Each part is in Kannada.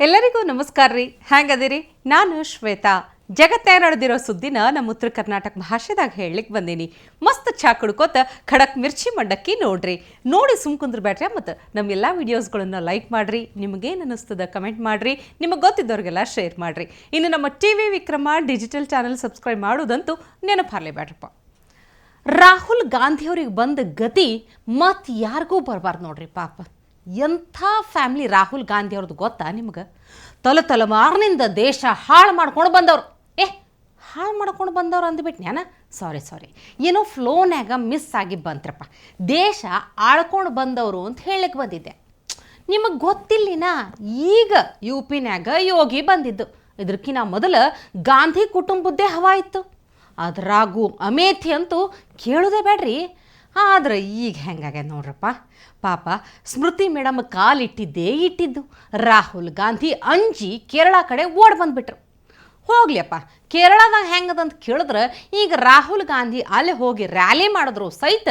ಎಲ್ಲರಿಗೂ ನಮಸ್ಕಾರ ರೀ. ಹ್ಯಾಂಗದಿರಿ? ನಾನು ಶ್ವೇತಾ. ಜಗತ್ತೇ ನಡೆದಿರೋ ಸುದ್ದಿನ ನಮ್ಮ ಉತ್ತರ ಕರ್ನಾಟಕ ಭಾಷೆದಾಗ ಹೇಳಲಿಕ್ಕೆ ಬಂದೀನಿ. ಮಸ್ತ್ ಚಾ ಕುಡ್ಕೋತ ಖಡಕ್ ಮಿರ್ಚಿ ಮಂಡಕ್ಕಿ ನೋಡ್ರಿ. ನೋಡಿ ಸುಮ್ ಕುಂದ್ರ ಬ್ಯಾಟ್ರಿ ಮತ್ತು ನಮ್ಮ ಎಲ್ಲ ವಿಡಿಯೋಸ್ಗಳನ್ನು ಲೈಕ್ ಮಾಡ್ರಿ. ನಿಮಗೇನು ಅನ್ನಿಸ್ತದ ಕಮೆಂಟ್ ಮಾಡ್ರಿ. ನಿಮಗೆ ಗೊತ್ತಿದ್ದವ್ರಿಗೆಲ್ಲ ಶೇರ್ ಮಾಡ್ರಿ. ಇನ್ನು ನಮ್ಮ T V Vikrama digital channel subscribe ಮಾಡೋದಂತೂ ನೆನಪಾರ್ಲೇ ಬ್ಯಾಟ್ರಪ್ಪ ರಾಹುಲ್ ಗಾಂಧಿಯವ್ರಿಗೆ ಬಂದ ಗತಿ ಮತ್ತೆ ಯಾರಿಗೂ ಬರಬಾರ್ದು ನೋಡ್ರಿ ಪಾಪ. ಎಂಥ ಫ್ಯಾಮ್ಲಿ ರಾಹುಲ್ ಗಾಂಧಿ ಅವ್ರದ್ದು ಗೊತ್ತಾ ನಿಮ್ಗೆ? ತಲೆ ತಲೆಮಾರಿನಿಂದ ದೇಶ ಹಾಳು ಮಾಡ್ಕೊಂಡು ಬಂದವ್ರು. ಏ, ಹಾಳು ಮಾಡ್ಕೊಂಡು ಬಂದವ್ರು ನಾನು ಸಾರಿ ಸಾರಿ ಏನೋ ಫ್ಲೋನ್ಯಾಗ ಮಿಸ್ ಆಗಿ ಬಂತ್ರಪ್ಪ. ದೇಶ ಆಳ್ಕೊಂಡು ಬಂದವರು ಅಂತ ಹೇಳಕ್ಕೆ ಬಂದಿದ್ದೆ. ನಿಮಗೆ ಗೊತ್ತಿಲ್ಲಿನ? ಈಗ ಯು ಪಿನ್ಯಾಗ ಯೋಗಿ ಬಂದಿದ್ದು. ಇದಕ್ಕಿಂತ ಮೊದಲು ಗಾಂಧಿ ಕುಟುಂಬದ್ದೇ ಹವಾ ಇತ್ತು. ಅದ್ರಾಗೂ ಅಮೇಥಿ ಅಂತೂ ಕೇಳೋದೇ ಬೇಡ್ರಿ. ಆದ್ರೆ ಈಗ ಹೆಂಗಾಗ್ಯದ ನೋಡ್ರಪ್ಪ ಪಾಪ ಸ್ಮೃತಿ ಮೇಡಮ್ ಕಾಲಿಟ್ಟಿದ್ದೇ ಇಟ್ಟಿದ್ದು ರಾಹುಲ್ ಗಾಂಧಿ ಅಂಜಿ ಕೇರಳ ಕಡೆ ಓಡ್ ಬಂದ್ಬಿಟ್ರು ಹೋಗ್ಲಿಯಪ್ಪ ಕೇರಳದಾಗ ಹೆಂಗದಂತ ಕೇಳಿದ್ರೆ ಈಗ ರಾಹುಲ್ ಗಾಂಧಿ ಅಲ್ಲಿ ಹೋಗಿ ರ್ಯಾಲಿ ಮಾಡಿದ್ರು ಸಹಿತ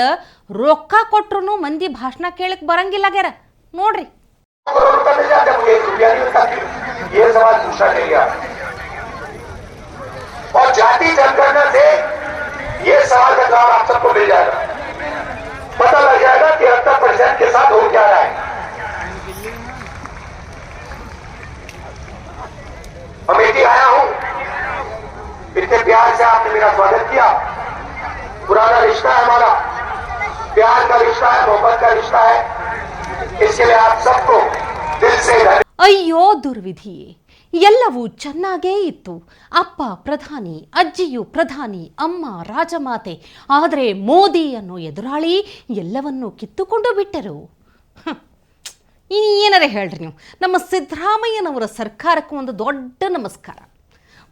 ರೊಕ್ಕ ಕೊಟ್ರು ಮಂದಿ ಭಾಷಣ ಕೇಳಕ್ ಬರಂಗಿಲ್ಲ ಆಗ್ಯಾರ ನೋಡ್ರಿ करोड़ रुपया मिल जाता है मुझे एक रुपया नहीं मिलता ये सवाल पूछा नहीं गया और जाति जनगणना से ये सवाल का जवाब आप सबको मिल जाएगा पता लग जाएगा तिहत्तर परसेंट के साथ हो क्या रहा है। अमेठी आया हूँ। इतने प्यार से आपने मेरा स्वागत किया। पुराना रिश्ता है हमारा। प्यार का रिश्ता है, मोहब्बत का रिश्ता है। इसके लिए आप सबको दिल से अयो दुर्विधि। ಎಲ್ಲವೂ ಚೆನ್ನಾಗೇ ಇತ್ತು. ಅಪ್ಪ ಪ್ರಧಾನಿ, ಅಜ್ಜಿಯು ಪ್ರಧಾನಿ, ಅಮ್ಮ ರಾಜಮಾತೆ. ಆದರೆ ಮೋದಿ ಅನ್ನೋ ಎದುರಾಳಿ ಎಲ್ಲವನ್ನೂ ಕಿತ್ತುಕೊಂಡು ಬಿಟ್ಟರು. ಏನಾರೇ ಹೇಳ್ರಿ ನೀವು? ನಮ್ಮ ಸಿದ್ದರಾಮಯ್ಯನವರ ಸರ್ಕಾರಕ್ಕೆ ಒಂದು ದೊಡ್ಡ ನಮಸ್ಕಾರ.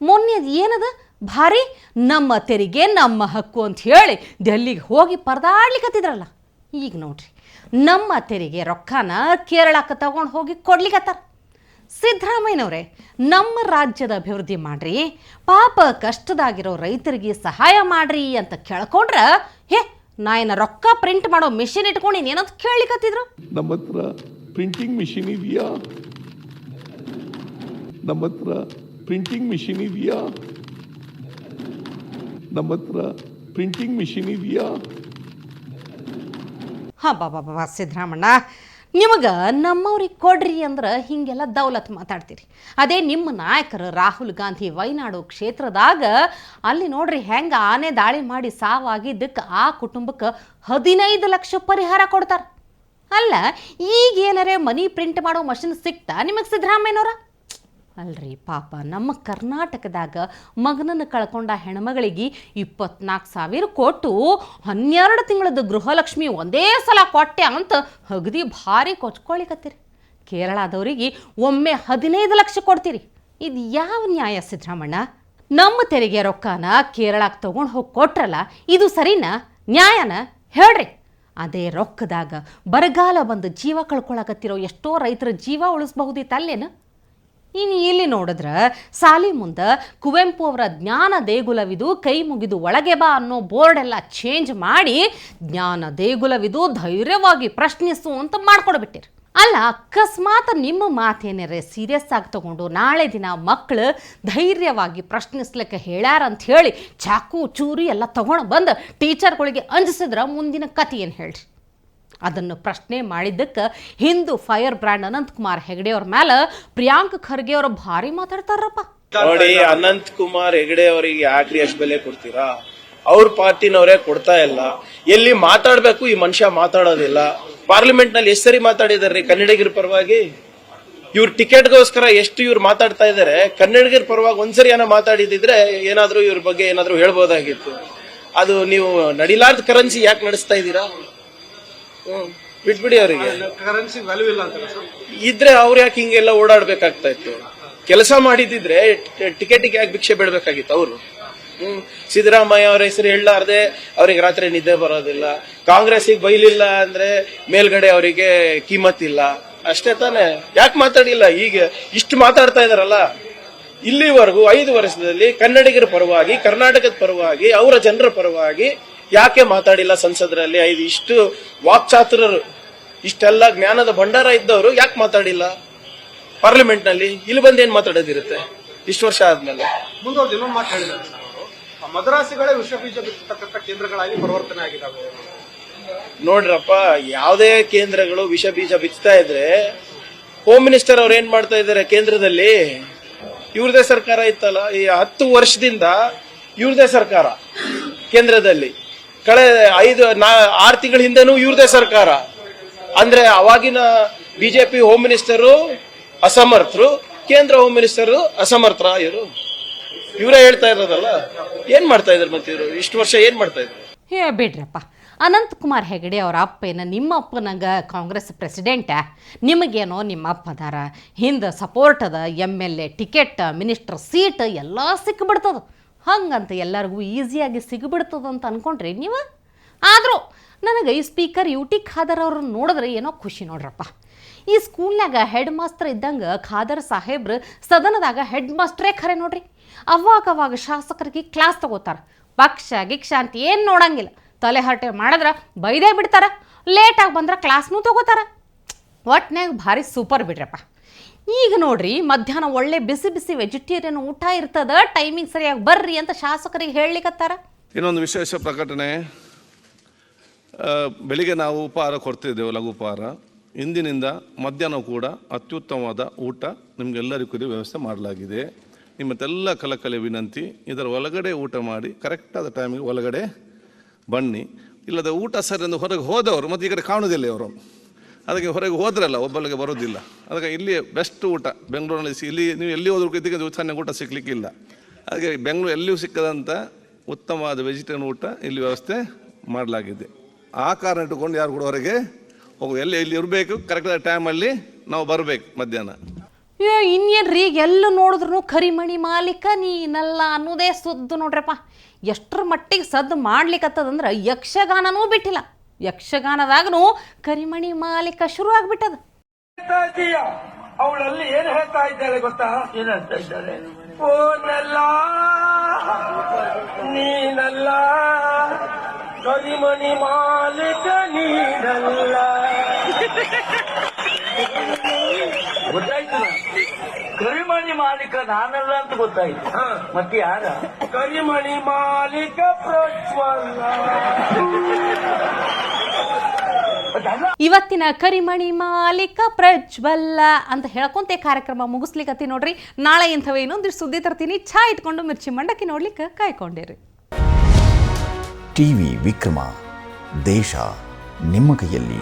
ಮೊನ್ನೆ ಏನದ? ಭಾರಿ ನಮ್ಮ ತೆರಿಗೆ, ನಮ್ಮ ಹಕ್ಕು ಅಂತ ಹೇಳಿ ಡೆಲ್ಲಿಗೆ ಹೋಗಿ ಪರದಾಡ್ಲಿಕ್ಕತ್ತಿದ್ರಲ್ಲ ಈಗ ನೋಡ್ರಿ, ನಮ್ಮ ತೆರಿಗೆ ರೊಕ್ಕನ ಕೇರಳಕ್ಕೆ ತಗೊಂಡು ಹೋಗಿ ಕೊಡ್ಲಿಕ್ಕತ್ತಾರ ಸಿದ್ದರಾಮಯ್ಯನವರೇ ನಮ್ಮ ರಾಜ್ಯದ ಅಭಿವೃದ್ಧಿ ಮಾಡ್ರಿ ಪಾಪ ಕಷ್ಟದಾಗಿರೋ ರೈತರಿಗೆ ಸಹಾಯ ಮಾಡ್ರಿ ಅಂತ ಕೇಳ್ಕೊಂಡ್ರ ಹೇ ನಾ ಏನ ರೊಕ್ಕ ಪ್ರಿಂಟ್ ಮಾಡೋ ಮಿಷಿನ್ ಇಟ್ಕೊಂಡು ಏನಂತ ಕೇಳಲಿಕ್ಕತ್ತಿದ್ರು ನಮ್ಮ ಹತ್ರ ಪ್ರಿಂಟಿಂಗ್ ಮಿಷಿನ್ ಇದೆಯಾ? ನಮ್ಮ ಹತ್ರ ಪ್ರಿಂಟಿಂಗ್ ಮಿಷಿನ್ ಇದೆಯಾ? ನಮ್ಮ ಹತ್ರ ಪ್ರಿಂಟಿಂಗ್ ಮಿಷಿನ್ ಇದೆಯಾ? ಹಾ ಬಾಬಾ ಬಾಬಾ ಸಿದ್ದರಾಮಣ್ಣ ನಿಮಗೆ ನಮ್ಮವ್ರಿಗೆ ಕೊಡ್ರಿ ಅಂದ್ರೆ ಹೀಗೆಲ್ಲ ದೌಲತ್ ಮಾತಾಡ್ತೀರಿ. ಅದೇ ನಿಮ್ಮ ನಾಯಕರು ರಾಹುಲ್ ಗಾಂಧಿ ವೈನಾಡು ಕ್ಷೇತ್ರದಾಗ ಅಲ್ಲಿ ನೋಡ್ರಿ ಹೆಂಗೆ ಆನೆ ದಾಳಿ ಮಾಡಿ ಸಾವಾಗಿದ್ದಕ್ಕೆ ಆ ಕುಟುಂಬಕ್ಕೆ ಹದಿನೈದು ಲಕ್ಷ ಪರಿಹಾರ ಕೊಡ್ತಾರೆ. ಅಲ್ಲ ಈಗ ಏನಾರೇ ಮನಿ ಪ್ರಿಂಟ್ ಮಾಡೋ ಮಷಿನ್ ಸಿಕ್ತಾ ನಿಮಗೆ ಸಿದ್ದರಾಮಯ್ಯನವ್ರ? ಅಲ್ರಿ, ಪಾಪ. ನಮ್ಮ ಕರ್ನಾಟಕದಾಗ ಮಗನನ್ನು ಕಳ್ಕೊಂಡ ಹೆಣ್ಮಗಳಿಗೆ ಇಪ್ಪತ್ನಾಲ್ಕು ಸಾವಿರ ಕೊಟ್ಟು ಹನ್ನೆರಡು ತಿಂಗಳದ ಗೃಹಲಕ್ಷ್ಮಿ ಒಂದೇ ಸಲ ಕೊಟ್ಟೆ ಅಂತ ಹಗದಿ ಭಾರಿ ಕೊಚ್ಕೊಳಿಕತ್ತೀರಿ. ಕೇರಳದವರಿಗೆ ಒಮ್ಮೆ ಹದಿನೈದು ಲಕ್ಷ ಕೊಡ್ತೀರಿ. ಇದು ಯಾವ ನ್ಯಾಯ ಸಿದ್ದರಾಮಣ್ಣ ನಮ್ಮ ತೆರಿಗೆ ರೊಕ್ಕನ ಕೇರಳಕ್ಕೆ ತೊಗೊಂಡು ಹೋಗಿ ಕೊಟ್ರಲ್ಲ, ಇದು ಸರಿನಾ? ನ್ಯಾಯನ? ಹೇಳ್ರಿ. ಅದೇ ರೊಕ್ಕದಾಗ ಬರಗಾಲ ಬಂದು ಜೀವ ಕಳ್ಕೊಳಕತ್ತಿರೋ ಎಷ್ಟೋ ರೈತರ ಜೀವ ಉಳಿಸ್ಬಹುದಿತ್ತು ಅಲ್ಲೇನು ಇನ್ನು ಇಲ್ಲಿ ನೋಡಿದ್ರೆ ಸಾಲಿ ಮುಂದೆ ಕುವೆಂಪು ಅವರ ಜ್ಞಾನ ದೇಗುಲವಿದು, ಕೈ ಮುಗಿದು ಒಳಗೆ ಬಾ ಅನ್ನೋ ಬೋರ್ಡ್ ಎಲ್ಲ ಚೇಂಜ್ ಮಾಡಿ ಜ್ಞಾನ ದೇಗುಲವಿದು ಧೈರ್ಯವಾಗಿ ಪ್ರಶ್ನಿಸು ಅಂತ ಮಾಡ್ಕೊಡ್ಬಿಟ್ಟಿರಿ. ಅಲ್ಲ, ಅಕಸ್ಮಾತ್ ನಿಮ್ಮ ಮಾತೇನಾರೆ ಸೀರಿಯಸ್ ಆಗಿ ತಗೊಂಡು ನಾಳೆ ದಿನ ಮಕ್ಕಳು ಧೈರ್ಯವಾಗಿ ಪ್ರಶ್ನಿಸ್ಲಿಕ್ಕೆ ಹೇಳ್ಯಾರ ಅಂತ ಹೇಳಿ ಚಾಕು, ಚೂರಿ ಎಲ್ಲ ತಗೊಂಡು ಬಂದು ಟೀಚರ್ಗಳಿಗೆ ಅಂಜಿಸಿದ್ರೆ ಮುಂದಿನ ಕತೆ ಏನು ಹೇಳ್ರಿ? ಅದನ್ನು ಪ್ರಶ್ನೆ ಮಾಡಿದ್ದಕ್ಕೆ ಹಿಂದೂ ಫೈರ್ ಬ್ರ್ಯಾಂಡ್ ಅನಂತ್ ಕುಮಾರ್ ಹೆಗಡೆ ಅವ್ರ ಮೇಲೆ ಪ್ರಿಯಾಂಕ್ ಖರ್ಗೆ ಅವರು ಭಾರಿ ಮಾತಾಡ್ತಾರಪ್ಪ. ನೋಡಿ ಅನಂತ್ ಕುಮಾರ್ ಹೆಗಡೆ ಅವರಿಗೆ ಯಾಕ್ರಿ ಅಷ್ಟು ಬೆಲೆ ಕೊಡ್ತೀರಾ? ಅವ್ರ ಪಾರ್ಟಿನವರೇ ಕೊಡ್ತಾ ಇಲ್ಲ. ಎಲ್ಲಿ ಮಾತಾಡ್ಬೇಕು ಈ ಮನುಷ್ಯ ಮಾತಾಡೋದಿಲ್ಲ. ಪಾರ್ಲಿಮೆಂಟ್ನಲ್ಲಿ ಎಷ್ಟು ಸರಿ ಮಾತಾಡಿದಾರ್ರಿ? ಕನ್ನಡಿಗರ ಪರವಾಗಿ? ಇವ್ರ ಟಿಕೆಟ್ಗೋಸ್ಕರ ಎಷ್ಟು ಇವ್ರು ಮಾತಾಡ್ತಾ ಇದಾರೆ? ಕನ್ನಡಿಗರ ಪರವಾಗಿ ಒಂದ್ಸರಿ ಏನೋ ಮಾತಾಡಿದಿದ್ರೆ ಏನಾದ್ರೂ ಇವ್ರ ಬಗ್ಗೆ ಏನಾದ್ರೂ ಹೇಳ್ಬೋದಾಗಿತ್ತು. ಅದು ನೀವು ನಡಿಲಾರ್ದ ಕರೆನ್ಸಿ ಯಾಕೆ ನಡೆಸ್ತಾ ಇದ್ದೀರಾ? ಬಿಟ್ಬಿಡಿ ಅವರಿಗೆ. ಕರೆನ್ಸಿ ವ್ಯಾಲ್ಯೂ ಇಲ್ಲ ಅಂತ ಸರ್ ಇದ್ರೆ ಅವ್ರು ಯಾಕೆ ಹಿಂಗೆಲ್ಲ ಓಡಾಡ್ಬೇಕಾಗ್ತಾ ಇತ್ತು? ಕೆಲಸ ಮಾಡಿದಿದ್ರೆ ಟಿಕೆಟಿಗೆ ಯಾಕೆ ಭಿಕ್ಷೆ ಬಿಡ್ಬೇಕಾಗಿತ್ತು ಅವರು? ಹ್ಮ್. ಸಿದ್ದರಾಮಯ್ಯ ಅವರ ಹೆಸರು ಹೇಳಲಾರ್ದೆ ಅವ್ರಿಗೆ ರಾತ್ರಿ ನಿದ್ದೆ ಬರೋದಿಲ್ಲ. ಕಾಂಗ್ರೆಸ್ಸಿಗೆ ಬೈಲಿಲ್ಲ ಅಂದ್ರೆ ಮೇಲ್ಗಡೆ ಅವರಿಗೆ ಕೀಮತ್ ಇಲ್ಲ ಅಷ್ಟೇ ತಾನೆ. ಯಾಕೆ ಮಾತಾಡಿಲ್ಲ? ಈಗ ಇಷ್ಟು ಮಾತಾಡ್ತಾ ಇದಾರಲ್ಲ. ಇಲ್ಲಿವರೆಗೂ ಐದು ವರ್ಷದಲ್ಲಿ ಕನ್ನಡಿಗರ ಪರವಾಗಿ ಕರ್ನಾಟಕದ ಪರವಾಗಿ ಅವರ ಜನರ ಪರವಾಗಿ ಯಾಕೆ ಮಾತಾಡಿಲ್ಲ ಸಂಸದರಲ್ಲಿ? ಐದು ಇಷ್ಟು ವಾಕ್ಚಾತುರರು. ಇಷ್ಟೆಲ್ಲ ಜ್ಞಾನದ ಭಂಡಾರ ಇದ್ದವರು ಯಾಕೆ ಮಾತಾಡಿಲ್ಲ? ಪಾರ್ಲಿಮೆಂಟ್ನಲ್ಲಿ ಇಲ್ಲಿ ಬಂದು ಏನ್ ಮಾತಾಡೋದಿರುತ್ತೆ? ಇಷ್ಟು ವರ್ಷ ಆದ್ಮೇಲೆ. ಮುಂದುವರೆದು ಇನ್ನೊಂದು ಮಾತು ಹೇಳಿದ್ದಾರೆ ಸರ್ ಅವರು. ಆ ಮದ್ರಾಸಿಗಳೇ ವಿಷ ಬೀಜ ಬಿತ್ತತಕ್ಕಂಥ ಕೇಂದ್ರಗಳಾಗಿ ಪರಿವರ್ತನೆ ಆಗಿದ್ದಾವೆ ನೋಡ್ರಪ್ಪ ಯಾವುದೇ ಕೇಂದ್ರಗಳು ವಿಷ ಬೀಜ ಬಿತ್ತಾ ಇದ್ರೆ ಹೋಮ್ ಮಿನಿಸ್ಟರ್ ಅವ್ರು ಏನ್ ಮಾಡ್ತಾ ಇದ್ದಾರೆ ಕೇಂದ್ರದಲ್ಲಿ? ಇವ್ರದೇ ಸರ್ಕಾರ ಇತ್ತಲ್ಲ ಈ ಹತ್ತು ವರ್ಷದಿಂದ ಇವ್ರದೇ ಸರ್ಕಾರ ಕೇಂದ್ರದಲ್ಲಿ. ಕಳೆ ಐದು, ನಾ, ಆರು ತಿಂಗಳ ಹಿಂದೆನೂ ಇವ್ರದೇ ಸರ್ಕಾರ. ಅಂದ್ರೆ ಅವಾಗಿನ ಬಿಜೆಪಿ ಹೋಮ್ ಮಿನಿಸ್ಟರು ಅಸಮರ್ಥರು, ಕೇಂದ್ರ ಹೋಮ್ ಮಿನಿಸ್ಟರು ಅಸಮರ್ಥ ಇವರು. ಇವರೇ ಹೇಳ್ತಾ ಇರೋದಲ್ಲ, ಏನ್ ಮಾಡ್ತಾ ಇದ್ರು ಮತ್ತೆ ಇವರು? ಇಷ್ಟು ವರ್ಷ ಏನ್ ಮಾಡ್ತಾ ಇದ್ರು? ಹೇ, ಬಿಡ್ರಪ್ಪ. ಅನಂತ್ ಕುಮಾರ್ ಹೆಗಡೆ ಅವ್ರ ಅಪ್ಪ ಏನ ನಿಮ್ಮ ಅಪ್ಪನಾಗ ಕಾಂಗ್ರೆಸ್ ಪ್ರೆಸಿಡೆಂಟ? ನಿಮಗೇನೋ ನಿಮ್ಮ ಅಪ್ಪ ಅದಾರ. ಹಿಂದೆ ಸಪೋರ್ಟ್ ಅದ M L A ticket minister seat ಎಲ್ಲ ಸಿಕ್ಬಿಡ್ತದ. ಹಂಗಂತ ಎಲ್ಲರಿಗೂ ಈಸಿಯಾಗಿ ಸಿಗ್ಬಿಡ್ತದ ಅಂತ ಅನ್ಕೊಂಡ್ರಿ ನೀವು? ಆದರೂ ನನಗೆ ಈ ಸ್ಪೀಕರ್ ಯುಟಿ ಖಾದರ್ ಅವ್ರನ್ನ ನೋಡಿದ್ರೆ ಏನೋ ಖುಷಿ ನೋಡ್ರಪ್ಪ. ಈ ಸ್ಕೂಲ್ನಾಗ ಹೆಡ್ ಮಾಸ್ಟರ್ ಇದ್ದಂಗೆ ಖಾದರ್ ಸಾಹೇಬ್ರು ಸದನದಾಗ ಹೆಡ್ ಮಾಸ್ಟ್ರೇ ಖರೆ ನೋಡ್ರಿ. ಅವಾಗ ಅವಾಗ ಶಾಸಕರಿಗೆ ಕ್ಲಾಸ್ ತಗೋತಾರೆ. ಪಕ್ಷ ಗಿಕ್ಷ ಅಂತ ಏನು ನೋಡಂಗಿಲ್ಲ. ತಲೆ ಹರಟೆ ಮಾಡಿದ್ರೆ ಬೈದೇ ಬಿಡ್ತಾರೆ. ಲೇಟಾಗಿ ಬಂದ್ರೆ ಕ್ಲಾಸ್ನೂ ತಗೋತಾರೆ. ಒಟ್ನಾಗ ಭಾರಿ ಸೂಪರ್ ಬಿಡ್ರಪ್ಪ. ಈಗ ನೋಡ್ರಿ, ಮಧ್ಯಾಹ್ನ ಒಳ್ಳೆ ಬಿಸಿ ಬಿಸಿ ವೆಜಿಟೇರಿಯನ್ ಊಟ ಇರ್ತದ ಟೈಮಿಂಗ್ ಸರಿಯಾಗಿ ಬರ್ರಿ ಅಂತ ಶಾಸಕರಿಗೆ ಹೇಳಲಿಕ್ಕತ್ತಾರ ಇನ್ನೊಂದು ವಿಶೇಷ ಪ್ರಕಟಣೆ. ಬೆಳಿಗ್ಗೆ ನಾವು ಉಪಹಾರ ಕೊಡ್ತಿದ್ದೇವೆ, ಲಘು ಉಪಹಾರ. ಇಂದಿನಿಂದ ಮಧ್ಯಾಹ್ನ ಕೂಡ ಅತ್ಯುತ್ತಮವಾದ ಊಟ ನಿಮಗೆಲ್ಲರಿಗೂ ವ್ಯವಸ್ಥೆ ಮಾಡಲಾಗಿದೆ. ನಿಮ್ಮತ್ತೆಲ್ಲ ಕಲಕಲೆ ವಿನಂತಿ, ಇದರ ಒಳಗಡೆ ಊಟ ಮಾಡಿ ಕರೆಕ್ಟಾದ ಟೈಮಿಗೆ ಒಳಗಡೆ ಬನ್ನಿ. ಇಲ್ಲದ ಊಟ ಸರ್ ಎಂದು ಹೊರಗೆ ಹೋದವರು, ಮತ್ತು ಈ ಕಡೆ ಕಾಣುವುದಿಲ್ಲ ಅವರು ಅದಕ್ಕೆ ಹೊರಗೆ ಹೋದ್ರಲ್ಲ ಒಬ್ಬಲಿಗೆ ಬರೋದಿಲ್ಲ. ಅದಕ್ಕೆ ಇಲ್ಲಿ ಬೆಸ್ಟ್ ಊಟ ಬೆಂಗಳೂರಿನಲ್ಲಿ ಇಲ್ಲಿ ನೀವು ಎಲ್ಲಿ ಹೋದ್ರೂ ಇದಕ್ಕೆ ಚೆನ್ನಾಗಿ ಊಟ ಸಿಗ್ಲಿಕ್ಕಿಲ್ಲ ಅದಕ್ಕೆ ಬೆಂಗಳೂರು ಎಲ್ಲಿಯೂ ಸಿಕ್ಕದಂಥ ಉತ್ತಮವಾದ ವೆಜಿಟೇರಿಯನ್ ಊಟ ಇಲ್ಲಿ ವ್ಯವಸ್ಥೆ ಮಾಡಲಾಗಿದೆ. ಆ ಕಾರಣ ಇಟ್ಟುಕೊಂಡು ಯಾರು ಕೂಡ ಹೊರಗೆ ಹೋಗು, ಎಲ್ಲಿ ಇಲ್ಲಿ ಇರಬೇಕು ಕರೆಕ್ಟಾದ ಟೈಮಲ್ಲಿ ನಾವು ಬರಬೇಕು ಮಧ್ಯಾಹ್ನ. ಇನ್ನೇನ್ರಿ ಎಲ್ಲ ನೋಡಿದ್ರು ಕರಿಮಣಿ ಮಾಲೀಕ, ನೀನಲ್ಲ ಅನ್ನೋದೇ ಸುದ್ದು ನೋಡ್ರಪ್ಪ. ಎಷ್ಟರ ಮಟ್ಟಿಗೆ ಸದ್ದು ಮಾಡ್ಲಿಕ್ಕತ್ತದಂದ್ರೆ ಯಕ್ಷಗಾನನೂ ಬಿಟ್ಟಿಲ್ಲ. ಯಕ್ಷಗಾನದಾಗನು ಕರಿಮಣಿ ಮಾಲೀಕ ಶುರು ಆಗ್ಬಿಟ್ಟದ ಅವಳಲ್ಲಿ ಏನ್ ಹೇಳ್ತಾ ಇದ್ದಾಳೆ ಗೊತ್ತಾ? ಏನ್ ಹೇಳ್ತಾ ಇದ್ದಾಳೆ? ಓನಲ್ಲ ನೀನಲ್ಲ ಕರಿಮಣಿ ಮಾಲೀಕ ನೀನಲ್ಲ. ಗೊತ್ತಾಯ್ತು ಕರಿಮಣಿ ಮಾಲೀಕ ನಾನಲ್ಲ ಅಂತ ಗೊತ್ತಾಯ್ತು. ಮತ್ತೆ ಯಾರ? ಕರಿಮಣಿ ಮಾಲೀಕ ಪ್ರಜ್ವಲ್ಲ ಇವತ್ತಿನ ಕರಿಮಣಿ ಮಾಲೀಕ ಪ್ರಜ್ವಲ್ಲ ಅಂತ ಹೇಳ್ಕೊಂತೆ ಕಾರ್ಯಕ್ರಮ ಮುಗಿಸ್ಲಿಕ್ಕತ್ತಿ ನೋಡ್ರಿ. ನಾಳೆ ಇಂಥವೇ ಇನ್ನೊಂದಿಷ್ಟು ಸುದ್ದಿ ತರ್ತೀನಿ. ಚಾ ಇಟ್ಕೊಂಡು ಮಿರ್ಚಿ ಮಂಡಕ್ಕಿ ನೋಡ್ಲಿಕ್ಕೆ ಕಾಯ್ಕೊಂಡಿರಿ. ಟಿವಿ ವಿಕ್ರಮ ದೇಶ ನಿಮ್ಮ ಕೈಯಲ್ಲಿ.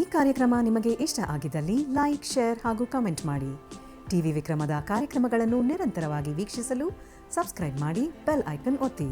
ಈ ಕಾರ್ಯಕ್ರಮ ನಿಮಗೆ ಇಷ್ಟ ಆಗಿದ್ದಲ್ಲಿ ಲೈಕ್ ಶೇರ್ ಹಾಗೂ ಕಮೆಂಟ್ ಮಾಡಿ. ಟಿವಿ ವಿಕ್ರಮದ ಕಾರ್ಯಕ್ರಮಗಳನ್ನು ನಿರಂತರವಾಗಿ ವೀಕ್ಷಿಸಲು ಸಬ್ಸ್ಕ್ರೈಬ್ ಮಾಡಿ ಬೆಲ್ ಐಕನ್ ಒತ್ತಿ.